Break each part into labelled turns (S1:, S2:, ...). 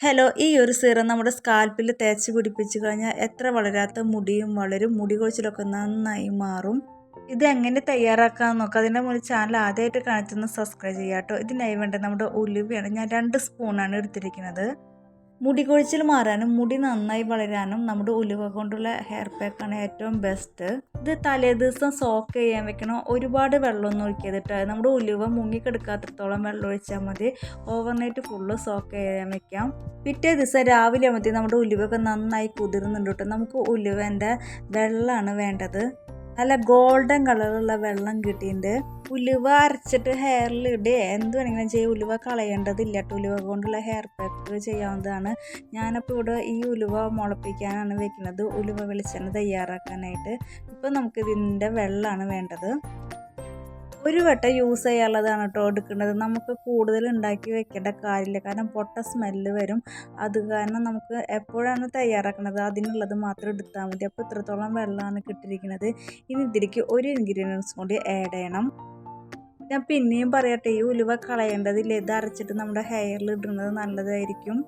S1: Hello ഈ ഒരു serum നമ്മുടെ സ്കാൽപ്പിൽ തേച്ച് പിടിപ്പിച്ച് കഴിഞ്ഞാൽ എത്ര വളരാത്ത മുടിയും വളരും. മുടി കൊഴിച്ചിലൊക്കെ നന്നായി മാറും. ഇത് എങ്ങനെ തയ്യാറാക്കാമെന്ന് നോക്കാം. അതിന്റെ മുന്നിൽ ചാനൽ ആദ്യമായിട്ട് കാണിച്ചൊന്ന് സബ്സ്ക്രൈബ് ചെയ്യാം കേട്ടോ ഇതിനായി വേണ്ട നമ്മുടെ ഉലുവയാണ്. ഞാൻ രണ്ട് സ്പൂണാണ് എടുത്തിരിക്കുന്നത്. മുടി കൊഴിച്ചിൽ മാറാനും മുടി നന്നായി വളരാനും നമ്മുടെ ഉലുവ കൊണ്ടുള്ള ഹെയർ പാക്കാണ് ഏറ്റവും ബെസ്റ്റ് ഇത് തലേ ദിവസം സോക്ക് ചെയ്യാൻ വെക്കണം ഒരുപാട് വെള്ളമൊന്നും ഒഴിക്കരുത് നമ്മുടെ ഉലുവ മുങ്ങിക്കെടുക്കാത്രത്തോളം വെള്ളം ഒഴിച്ചാൽ മതി. ഓവർനൈറ്റ് ഫുള്ള് സോക്ക് ചെയ്യാൻ വെക്കാം. പിറ്റേ ദിവസം രാവിലെ മതി നമ്മുടെ ഉലുവൊക്കെ നന്നായി കുതിർന്നുണ്ട് കേട്ടോ നമുക്ക് ഉലുവന്റെ വെള്ളമാണ് വേണ്ടത്. നല്ല ഗോൾഡൻ കളറുള്ള വെള്ളം കിട്ടിയിട്ടുണ്ട്. ഉലുവ അരച്ചിട്ട് ഹെയറിൽ ഇടുക എന്ത് വേണമെങ്കിലും ചെയ്യും. ഉലുവ കളയേണ്ടതില്ല കേട്ടോ ഉലുവ കൊണ്ടുള്ള ഹെയർ പാക്ക് ചെയ്യാവുന്നതാണ്. ഞാനപ്പോൾ ഇവിടെ ഈ ഉലുവ മുളപ്പിക്കാനാണ് വെക്കുന്നത്. ഉലുവ വെളിച്ചെണ്ണ തയ്യാറാക്കാനായിട്ട്. ഇപ്പോൾ നമുക്ക് ഇതിന്റെ വെള്ളമാണ് വേണ്ടത്. ഒരു വട്ടം യൂസ് ചെയ്യാനുള്ളതാണ് കേട്ടോ എടുക്കേണ്ടത് നമുക്ക് കൂടുതൽ ഉണ്ടാക്കി വെക്കേണ്ട കാര്യമില്ല. കാരണം പൊട്ട സ്മെല്ല് വരും. അത് കാരണം നമുക്ക് എപ്പോഴാണ് തയ്യാറാക്കുന്നത്? അതിനുള്ളത് മാത്രം എടുത്താൽ മതി. അപ്പോൾ ഇത്രത്തോളം വെള്ളമാണ് കിട്ടിയിരിക്കുന്നത്. ഇനി ഇതിലേക്ക് ഒരു ഇൻഗ്രീഡിയൻസ് കൂടി ആഡ് ചെയ്യണം. ഞാൻ പിന്നെയും പറയട്ടെ ഈ ഉലുവ കളയേണ്ടതില്ല ഇത് അരച്ചിട്ട് നമ്മുടെ ഹെയറിൽ ഇടുന്നത് നല്ലതായിരിക്കും.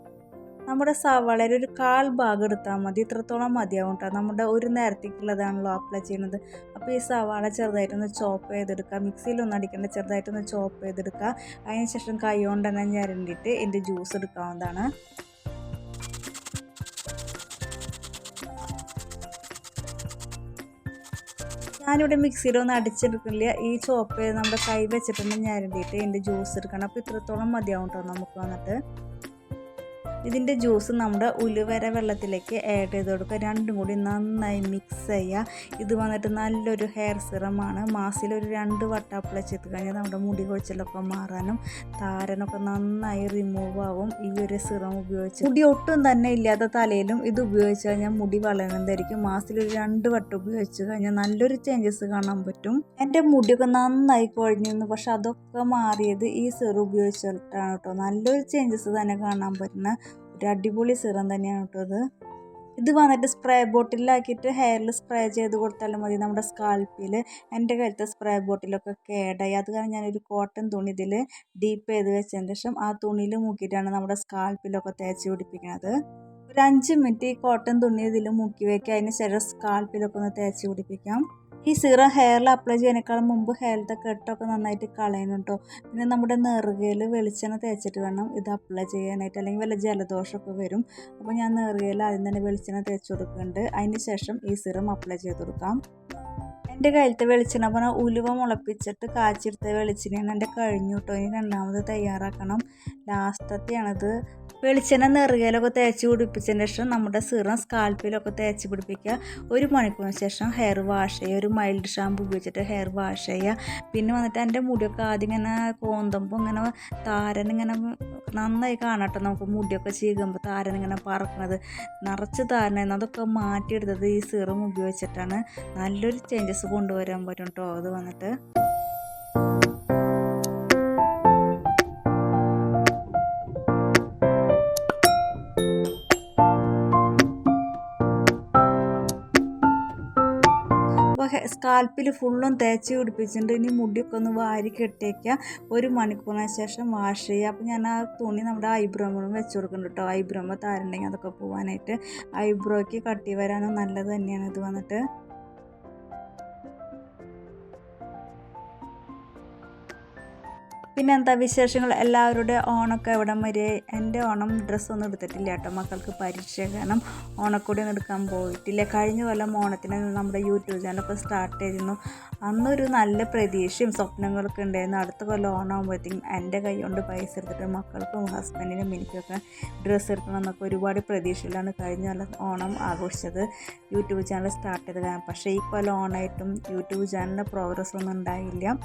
S1: നമ്മുടെ സവാളയിൽ ഒരു കാൽ ഭാഗം എടുത്താൽ മതി. ഇത്രത്തോളം മതിയാവും കേട്ടോ നമ്മുടെ ഒരു നേരത്തേക്കുള്ളതാണല്ലോ അപ്ലൈ ചെയ്യുന്നത്. അപ്പോൾ ഈ സവാള ചെറുതായിട്ടൊന്ന് ചോപ്പ് ചെയ്തെടുക്കുക മിക്സിയിലൊന്നും അടിക്കേണ്ട. ചെറുതായിട്ടൊന്ന് ചോപ്പ് ചെയ്തെടുക്കുക അതിനുശേഷം കൈ കൊണ്ട് തന്നെ ഞരണ്ടിയിട്ട് എന്റെ ജ്യൂസ് എടുക്കാവുന്നതാണ്. ഞാനിവിടെ മിക്സിയിലൊന്നും അടിച്ചെടുക്കില്ല. ഈ ചോപ്പ് നമ്മുടെ കൈ വെച്ചിട്ടൊന്ന് ഞരണ്ടിയിട്ട് എന്റെ ജ്യൂസ് എടുക്കണം. അപ്പോൾ ഇത്രത്തോളം മതിയാവും കേട്ടോ നമുക്ക് വന്നിട്ട്. ഇതിന്റെ ജ്യൂസ് നമ്മുടെ ഉലുവര വെള്ളത്തിലേക്ക് ആഡ് ചെയ്ത് കൊടുക്കുക. രണ്ടും കൂടി നന്നായി മിക്സ് ചെയ്യുക. ഇത് വന്നിട്ട് നല്ലൊരു ഹെയർ സിറമാണ് മാസത്തിൽ ഒരു രണ്ട് വട്ടം അപ്ലൈ ചെയ്ത് കഴിഞ്ഞാൽ നമ്മുടെ മുടി കൊഴിച്ചിലൊക്കെ മാറാനും താരനൊക്കെ നന്നായി റിമൂവ് ആവും. ഈ ഒരു സിറം ഉപയോഗിച്ച് മുടി ഒട്ടും തന്നെ ഇല്ലാത്ത തലയിലും ഇത് ഉപയോഗിച്ച് കഴിഞ്ഞാൽ മുടി വളരുന്നതായിരിക്കും. മാസത്തിൽ ഒരു രണ്ട് വട്ടം ഉപയോഗിച്ച് കഴിഞ്ഞാൽ നല്ലൊരു ചേഞ്ചസ് കാണാൻ പറ്റും. എന്റെ മുടിയൊക്കെ നന്നായി കുഴഞ്ഞിരുന്നു. പക്ഷെ അതൊക്കെ മാറിയത് ഈ സിറം ഉപയോഗിച്ചിട്ടാണ് കേട്ടോ. നല്ലൊരു ചേഞ്ചസ് തന്നെ കാണാൻ പറ്റുന്ന ഒരു അടിപൊളി സിറം തന്നെയാണ് കേട്ടോ ഇത് ഇത് വന്നിട്ട് സ്പ്രേ ബോട്ടിലാക്കിയിട്ട് ഹെയറിൽ സ്പ്രേ ചെയ്ത് കൊടുത്താലും മതി നമ്മുടെ സ്കാൽപ്പിൽ എന്റെ കഴുത്തെ സ്പ്രേ ബോട്ടിലൊക്കെ കേടായി. അത് കാരണം ഞാനൊരു കോട്ടൺ തുണി ഇതിൽ ഡീപ്പ് ചെയ്ത് വെച്ചതിന് ശേഷം ആ തുണിയിൽ മുക്കിയിട്ടാണ് നമ്മുടെ സ്കാൽപ്പിലൊക്കെ തേച്ച് പിടിപ്പിക്കുന്നത് ഒരു അഞ്ച് മിനിറ്റ് ഈ കോട്ടൺ തുണി ഇതിൽ മുക്കി വയ്ക്കുക അതിന് ശേഷം സ്കാൽപ്പിലൊക്കെ ഒന്ന് തേച്ച് പിടിപ്പിക്കാം. ഈ സീറം ഹെയറിൽ അപ്ലൈ ചെയ്യുന്നതിനേക്കാൾ മുമ്പ് ഹെയറിലത്തെ കെട്ടൊക്കെ നന്നായിട്ട് കളയണം കേട്ടോ പിന്നെ നമ്മുടെ നെറുകയിൽ വെളിച്ചെണ്ണ തേച്ചിട്ട് വേണം ഇത് അപ്ലൈ ചെയ്യാനായിട്ട്. അല്ലെങ്കിൽ വല്ല ജലദോഷമൊക്കെ വരും. അപ്പോൾ ഞാൻ നെറുകയിൽ ആദ്യം തന്നെ വെളിച്ചെണ്ണ തേച്ച് കൊടുക്കുന്നുണ്ട്. അതിന് ശേഷം ഈ സീറം അപ്ലൈ ചെയ്ത് കൊടുക്കാം. എന്റെ കയ്യിലത്തെ വെളിച്ചെണ്ണ പറഞ്ഞാൽ ഉലുവ മുളപ്പിച്ചിട്ട് കാച്ചെടുത്ത വെളിച്ചെണ്ണയാണ് എന്റെ കഴിഞ്ഞു കേട്ടോ. ഇനി രണ്ടാമത് തയ്യാറാക്കണം. ലാസ്റ്റത്തെയാണത്. വെളിച്ചെണ്ണ നെറുകയിലൊക്കെ തേച്ച് പിടിപ്പിച്ചതിന് ശേഷം നമ്മുടെ സിറം സ്കാൽപ്പിലൊക്കെ തേച്ച് പിടിപ്പിക്കുക. ഒരു മണിക്കൂറിന് ശേഷം ഹെയർ വാഷ് ചെയ്യുക. ഒരു മൈൽഡ് ഷാമ്പു ഉപയോഗിച്ചിട്ട് ഹെയർ വാഷ് ചെയ്യുക. പിന്നെ വന്നിട്ട് എന്റെ മുടിയൊക്കെ ആദ്യം ഇങ്ങനെ കോന്തമ്പോൾ ഇങ്ങനെ താരൻ ഇങ്ങനെ നന്നായി കാണട്ടെ നമുക്ക് മുടിയൊക്കെ ചീകുമ്പോൾ താരൻ ഇങ്ങനെ പറക്കുന്നത് നിറച്ച് താരനായിരുന്നു. അതൊക്കെ മാറ്റിയെടുത്തത് ഈ സിറം ഉപയോഗിച്ചിട്ടാണ്. നല്ലൊരു ചേഞ്ചസ് കൊണ്ടുവരാൻ പറ്റും കേട്ടോ അത് വന്നിട്ട്. സ്കാൽപ്പിൽ ഫുള്ളും തേച്ച് പിടിപ്പിച്ചിട്ടുണ്ട്. ഇനി മുടിയൊക്കെ ഒന്ന് വാരി കെട്ടിയേക്കുക ഒരു മണിക്കൂറിന് ശേഷം വാഷ് ചെയ്യുക അപ്പോൾ ഞാൻ ആ തുണി നമ്മുടെ ഐബ്രോമിലും വെച്ച് കൊടുക്കുന്നുണ്ട് കേട്ടോ ഐബ്രോമ താരണ്ടെങ്കിൽ അതൊക്കെ പോകാനായിട്ട് ഐബ്രോയ്ക്ക് കട്ടി വരാനും നല്ലത് തന്നെയാണ് ഇത് വന്നിട്ട്. പിന്നെ എന്താ വിശേഷങ്ങൾ? എല്ലാവരുടെ ഓണമൊക്കെ എവിടെ വരെ എന്റെ ഓണം ഡ്രസ്സൊന്നും എടുത്തിട്ടില്ല കേട്ടോ. മക്കൾക്ക് പരീക്ഷ കാരണം ഓണക്കൂടി ഒന്നും എടുക്കാൻ പോയിട്ടില്ല. കഴിഞ്ഞ കൊല്ലം ഓണത്തിന് നമ്മുടെ യൂട്യൂബ് ചാനലൊക്കെ സ്റ്റാർട്ട് ചെയ്തിരുന്നു. അന്നൊരു നല്ല പ്രതീക്ഷയും സ്വപ്നങ്ങളൊക്കെ ഉണ്ടായിരുന്നു. അടുത്ത കൊല്ലം ഓണമാകുമ്പോഴത്തേക്കും എന്റെ കൈ കൊണ്ട് പൈസ എടുത്തിട്ട് മക്കൾക്കും ഹസ്ബൻഡിനും എനിക്കൊക്കെ ഡ്രസ്സ് എടുക്കണം എന്നൊക്കെ ഒരുപാട് പ്രതീക്ഷയിലാണ് കഴിഞ്ഞ കൊല്ലം ഓണം ആഘോഷിച്ചത്. യൂട്യൂബ് ചാനൽ സ്റ്റാർട്ട് ചെയ്തത് പക്ഷേ ഈ കൊല്ലം ഓണമായിട്ടും യൂട്യൂബ് ചാനലിന്റെ പ്രോഗ്രസ് ഒന്നും ഉണ്ടായില്ല.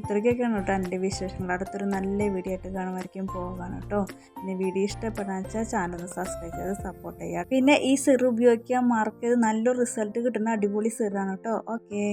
S1: ഇത്രയ്ക്കൊക്കെയാണ് കേട്ടോ എന്റെ വിശേഷങ്ങൾ. അടുത്തൊരു നല്ല വീഡിയോ ആയിട്ട് കാണുമായിരിക്കും പോകാണ് കേട്ടോ പിന്നെ വീഡിയോ ഇഷ്ടപ്പെടാന്ന് വെച്ചാൽ ചാനൽ സബ്സ്ക്രൈബ് ചെയ്ത് സപ്പോർട്ട് ചെയ്യുക പിന്നെ ഈ സിറ് ഉപയോഗിക്കാൻ മാർക്ക് ചെയ്ത് നല്ലൊരു റിസൾട്ട് കിട്ടുന്ന അടിപൊളി സിറാണ് കേട്ടോ ഓക്കേ